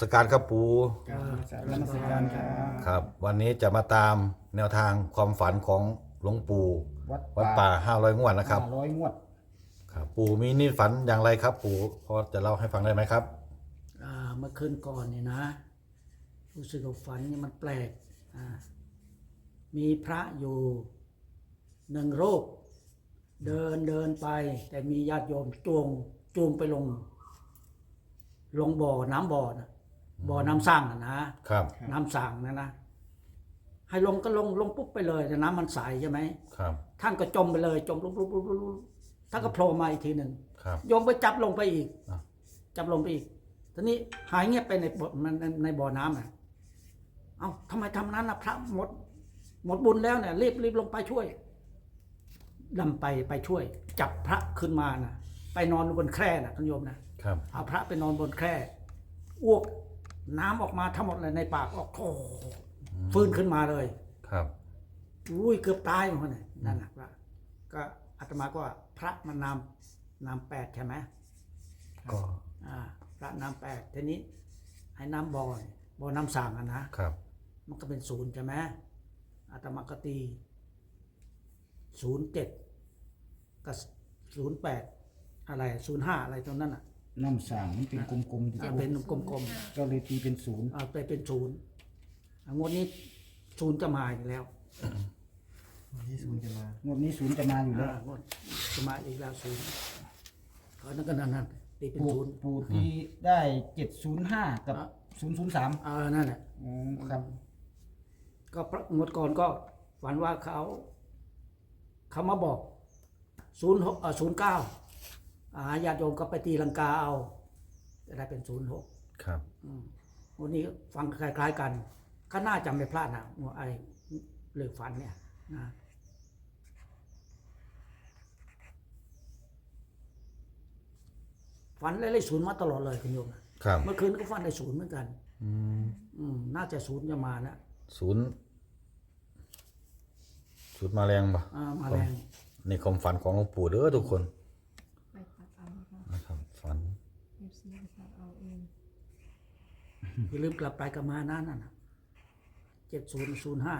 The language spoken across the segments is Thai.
สการครับปูกราบนมัสการครับครับ วันนี้จะมาตามแนวทางความฝันของหลวงปู่วัดวัดป่าห้าร้อยงวดนะครับร้อยงวดครับ ปู่มีนิฝันอย่างไรครับ ปู่พอจะเล่าให้ฟังได้ไหมครับอ่าเมื่อคืนก่อนเนี่ยนะ รู้สึกว่าฝันเนี่ยมันแปลกอ่ามีพระอยู่หนึ่งรูปเดินเดินไป แต่มีญาติโยมจูงจูงไปลง ลงบ่อน้ำบ่อนะ บ่อน้ำสร้างนะนะครับ น้ำสร้างนะนะให้ลงก็ลงลงปุ๊บไปเลยแต่น้ำมันใสใช่ไหมครับ ท่านก็จมไปเลย จมลุกลุกลุกลุกลุกท่านก็โผล่มาอีกทีหนึ่งครับ โยมไปจับลงไปอีกอะ จับลงไปอีกทีนี้หายเงียบไปในบ่อมันในในบ่อน้ำอะเอ้าทำไมทำนั้นนะพระหมด หมดบุญแล้วเนี่ยรีบรีบลงไปช่วยดำไปไปช่วย จับพระขึ้นมานะไปนอนบนแคร่นะท่านโยมนะ ครับ เอาพระไปนอนบนแคร่อ้วก น้ำออกมาทั้งหมดเลยในปากออกโถฟื้นขึ้นมาเลย ครับ อุ้ยเกือบตายเหมือนกันน่ะนั่นแหละพระก็อาตมาก็ว่าพระมันนามนามแปดใช่ไหมก็ อ่า พระนามแปดทีนี้ให้น้ำบ่อนี่บ่อน้ำสั่งอะนะ ครับ มันก็เป็นศูนย์ใช่ไหมอาตมาก็ตีศูนย์เจ็ดกับศูนย์แปดอะไรศูนย์ห้าอะไรตรงนั้นอะ น้ำสางมันเป็นกลมๆที่จะเป็นกลมก็เลยตีเป็นศูนย์ๆเอาไปเป็นศูนย์อะงวดนี้ศูนย์จะมาอีกแล้วที่ศูนย์จะมางวดนี้ศูนย์จะมาอยู่แล้วอ่างวดจะมาอีกแล้วศูนย์เขานั่นก็นั่นนั่นตีเป็นปูศูนย์ ปูตีได้เจ็ดศูนย์ห้ากับอะ ศูนย์ศูนย์สามเออนั่นแหละ อ๋อครับก็พระงวดก่อนก็ฝันว่าเขาเขามาบอกศูนย์หกศูนย์เก้า ญาติโยมก็ไปตีลังกาเอาจะได้เป็นศูนย์หกครับวันนี้ฟังคล้ายๆกันก็น่าจะไม่พลาดนะหัวไอ้เลือกฝันเนี่ยนะฝันเล่ๆศูนย์มาตลอดเลยคุณโยมนะครับเมื่อคืนก็ฝันได้ศูนย์เหมือนกัน อืมอืมน่าจะศูนย์จะมานะศูนย์ศูนย์มาแรงปะอ่ามาแรงในความฝันของหลวงปู่เด้อทุกคน ไปตัดเอานะคะ นะครับ ฝัน เอฟซีไปตัดเอาเองอย่าลืมกลับไปกลับมานั่นน่ะเจ็ดศูนย์ศูนย์ห้า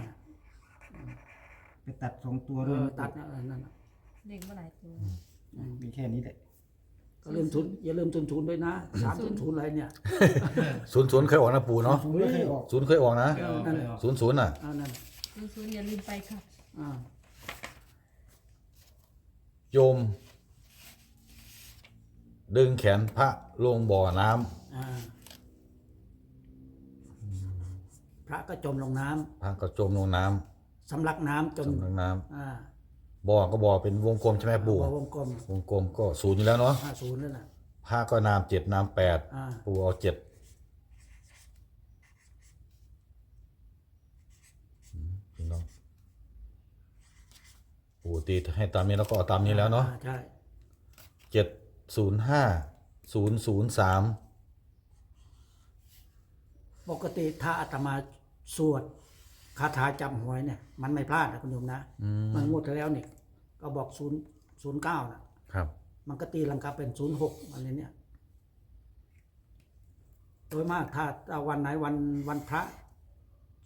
ไปตัดสองตัวเอด้วยอนะตัดนะเออนั่นน่ะเด็กเมื่อหลายตัว มีแค่นี้แหละก็ลืมทุนอย่าลืมทุนทุนด้วยนะสามทุนทุนอะไรเนี่ยศูนย์ศูนย์เคยออกนะปู่เนาะศูนย์ไม่เคยออกศูนย์เคยออกนะนั่นแหละศูนย์ศูนย์น่ะอ่านั่นศูนย์ศูนย์อย่าลืมไปค่ะอ่า โยม ดึงแขนพระลงบ่อน้ำอ่าพระก็จมลงน้ำพระก็จมลงน้ำสำลักน้ำจจนมลงน้อ่าำบ่อก็บ่อเป็นวงกลมใช่ไหมปู่หัววงกลมวงกลมก็ศูนย์อยู่แล้วเนาะห้าศูนย์นั่นน่ะ พระก็นามเจ็ดนามแปดอ่า ปู่เอาเจ็ดอืมพี่น้องปู่ตีให้ตามนี้แล้วก็เอาตามนี้แล้วเนาะอ่ใช่เจ็ด ศูนย์ห้าศูนย์ศูนย์สามปกติถ้าอาตมาสวดคาถาจำหวยเนี่ย มันไม่พลาดนะคุณโยมนะมันงวดที่แล้วนี่ก็บอกศูนย์ศูนย์เก้าน่ะครับ มันก็ตีลังกาเป็นศูนย์หกอะไรเนี่ยโดยมากถ้าถ้าวันไหนวันวันพระ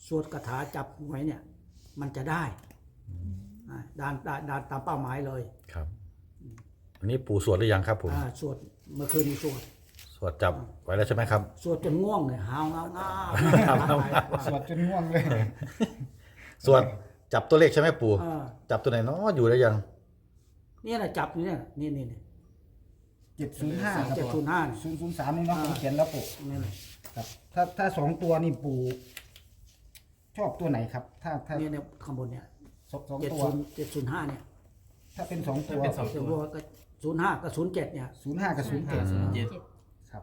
สวดคาถาจับหวยเนี่ย มันจะได้อ่าดานดานดานตามเป้าหมายเลยครับ อันนี้ปู่สวดหรือยังครับผมอ่าสวดเมื่อคืนนี้สวด สวดจับไว้แล้วใช่ไหมครับ สวดจนง่วงเลยหาวเงาเงาสวดจนง่วงเลย สวดจับตัวเลขใช่ไหมปู่อ่าจับตัวไหนเนาะอยู่ได้ยังเนี่ยนะจับอยู่เนี่ยนี่นี่นี่ เจ็ดศูนย์ห้าครับเจ็ดศูนย์ห้าศูนย์ศูนย์สามนี่เนาะผมเขียนแล้วปู่นี่เลยครับ ถ้าถ้าสองตัวนี่ปู่ชอบตัวไหนครับ ถ้าถ้าเนี่ยเนี่ยข้างบนเนี่ยสองสองเจ็ดตัว ศูนย์เจ็ดศูนย์ห้าเนี่ยถ้าเป็นสองตัวเจ็ดก็ ศูนย์ห้ากับศูนย์เจ็ดเนี่ย ศูนย์ห้ากับศูนย์เจ็ดเจ็ด ครับ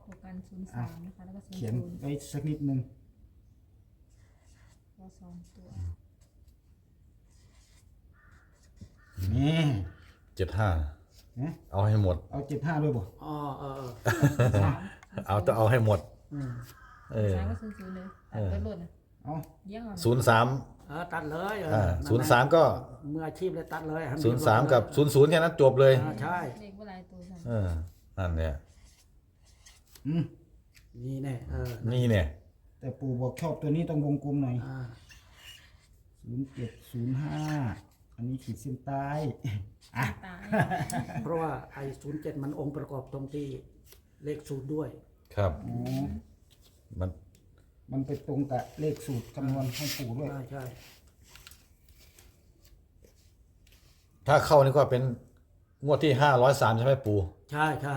โครงการศูนย์สามนะคะแล้วก็ศูนย์เขียนศูนย์ไว้สักนิดนึงก็สองตัวนี่เจ็ดห้านะเอาให้หมด เอาเจ็ดห้าด้วยบ่อ๋อเออเออ สามเอาจะเอาให้หมด อืมเออ สามก็ศูนย์ศูนย์เลยตัดไปหล่นนะ เอาเยี่ยงอ่อนศูนย์สามเออตัดเลยเอออ่านั่นศูนย์แหละสามก็มืออาชีพเลยตัดเลยให้นศูนย์สามกับศูนย์ศูนย์แค่นั้นจบเลย อ่าใช่เด็กเมื่อหลายตัวสั่นเออนั่นเนี่ยอืมนี่แน่เออนี่เนี่ยแต่ปู่บอกชอบตัวนี้ต้องวงกลมหน่อยอ่าศูนย์เจ็ดศูนย์ห้าอันนี้ขีดเส้นใต้อะตายเพราะว่าไอ้ศูนย์เจ็ดมันองค์ประกอบตรงที่เลขศูนย์ด้วย ครับ อ๋อมัน มันไปตรงกับเลขสูตรคำนวณของปู่ด้วยใช่ใช่ถ้าเข้านี่ก็เป็นงวดที่ห้าร้อยสามใช่ไหมปู่ใช่ใช่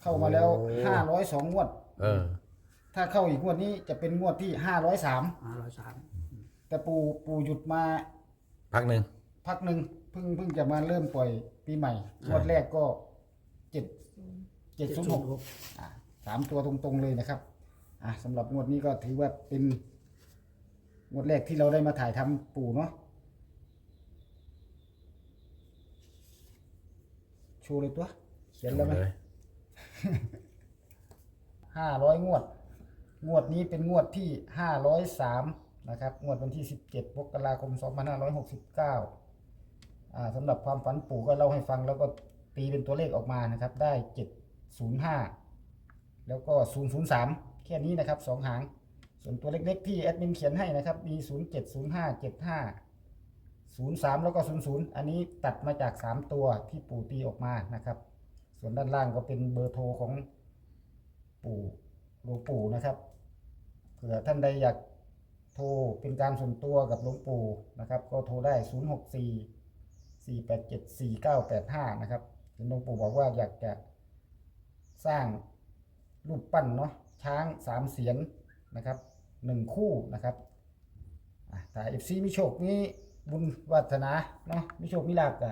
เข้ามาแล้วห้าร้อยสองงวด เออ ถ้าเข้าอีกงวดนี้จะเป็นงวดที่ห้าร้อยสามห้าร้อยสามแต่ปู่ปู่หยุดมาพักหนึ่งพักหนึ่งเพิ่งเพิ่งจะมาเริ่มปล่อยปีใหม่งวดแรกก็เจ็ดเจ็ดศูนย์หกหกอะสามตัวตรงๆเลยนะครับ อะสำหรับงวดนี้ก็ถือว่าเป็นงวดแรกที่เราได้มาถ่ายทำปู่เนาะโชว์เลยตัวเขียนแล้วไหมเลยห้าร้อยงวด งวดนี้เป็นงวดที่ห้าร้อยสามนะครับ งวดวันที่สิบเจ็ดมกราคมสองพันห้าร้อยหกสิบเก้าอ่าสำหรับความฝันปู่ก็เล่าให้ฟังแล้วก็ตีเป็นตัวเลขออกมานะครับ ได้เจ็ดศูนย์ห้าแล้วก็ศูนย์ศูนย์สาม แค่นี้นะครับสองหาง ส่วนตัวเล็กๆที่แอดมินเขียนให้นะครับ มีศูนย์เจ็ดศูนย์ห้าเจ็ดห้าศูนย์สามแล้วก็ศูนย์ศูนย์อันนี้ตัดมาจากสามตัวที่ปู่ตีออกมานะครับ ส่วนด้านล่างก็เป็นเบอร์โทรของปู่หลวงปู่นะครับ เผื่อท่านใดอยากโทรเป็นการส่วนตัวกับหลวงปู่นะครับ ก็โทรได้ 0 6 4 4 8 7 4 9 8 5 นะครับเห็นหลวงปู่บอกว่าอยากจะสร้างรูปปั้นเนาะ ช้างสามเสียนนะครับหนึ่งคู่นะครับอะถ้าเอฟซีมีโชคมีบุญวาสนาเนาะมีโชคมีลาภก็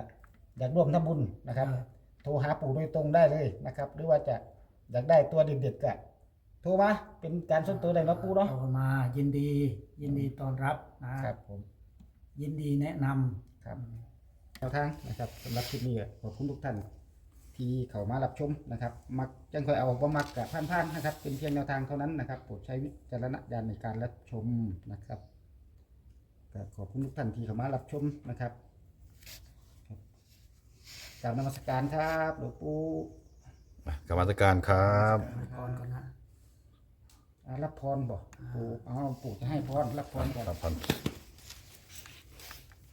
อยากร่วมทำบุญนะครับ โทรหาปู่โดยตรงได้เลยนะครับ หรือว่าจะอยากได้ตัวเด็ดๆก็โทรมาเป็นการส่วนตัวได้เนาะปู่เนาะเอามายินดี ยินดีต้อนรับนะครับผมยินดีแนะนำครับแนวทางนะครับสำหรับคลิปนี้ก็ขอบคุณทุกท่าน ที่เข้ามารับชมนะครับ มักจังค่อยเอาว่ามักกับผ่านๆนะครับ เป็นเพียงแนวทางเท่านั้นนะครับโปรดใช้วิจารณญาณในการรับชมนะครับก็ขอบคุณทุกท่านที่เข้ามารับชมนะครับครับกราบนมัสการครับหลวงปู่กรรมการครับให้พรก่อนนะอ่ารับพรบอกปู่อ๋อปู่จะให้พรรับพรก่อน ครับพัน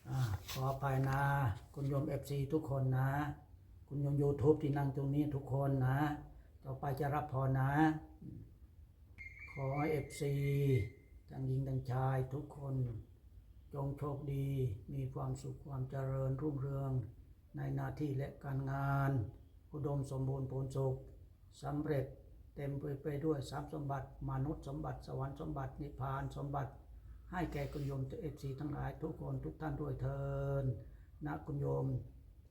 อ่าขอไปนะ คุณโยมเอฟซีทุกคนนะ คุณโยมยูทูบที่นั่งตรงนี้ทุกคนนะ ต่อไปจะรับพรนะ ขอเอฟซีทั้งหญิงทั้งชายทุกคน จงโชคดี มีความสุขความเจริญรุ่งเรือง ในหน้าที่และการงานอุดมสมบูรณ์ผลสุขสำเร็จเต็มไปไปด้วยทรัพย์สมบัติมนุษย์สมบัติสวรรค์สมบัตินิพพานสมบัติ ให้แก่คุณโยมเอฟซีทั้งหลายทุกคนทุกท่านด้วยเทินนะคุณโยม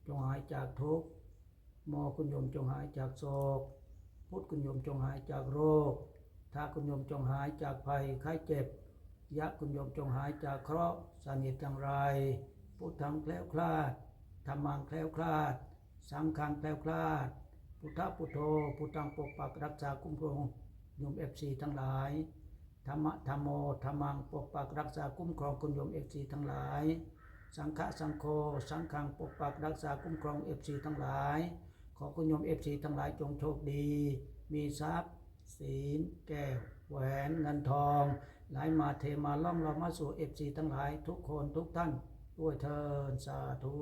จงหายจากทุกข์ มอคุณโยมจงหายจากโศก พุทธคุณโยมจงหายจากโรคถ้าคุณโยมจงหายจากภัยไข้เจ็บ ยะคุณโยมจงหายจากเคราะห์สนิทจังไร พุทธังแคล้วคลาดธรรมังแคล้วคลาด สังฆังแคล้วคลาด พุทธพุทโธ พุทธังปกปักรักษาคุ้มครองโยมเอฟซีทั้งหลาย ธรรมะธรรมโมธรรมังปกปักรักษาคุ้มครองคุณโยมเอฟซีทั้งหลาย สังฆะสังโฆ สังฆังปกปักรักษาคุ้มครองเอฟซีทั้งหลาย ขอคุณโยมเอฟซีทั้งหลายจงโชคดี มีทรัพย์ ศีล แก้วแหวนเงินทอง ไหลมาเทมาล่องเรามาสู่เอฟซีทั้งหลายทุกคนทุกท่านด้วยเทินสาธุ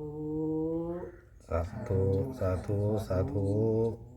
สาธุ สาธุ สาธุ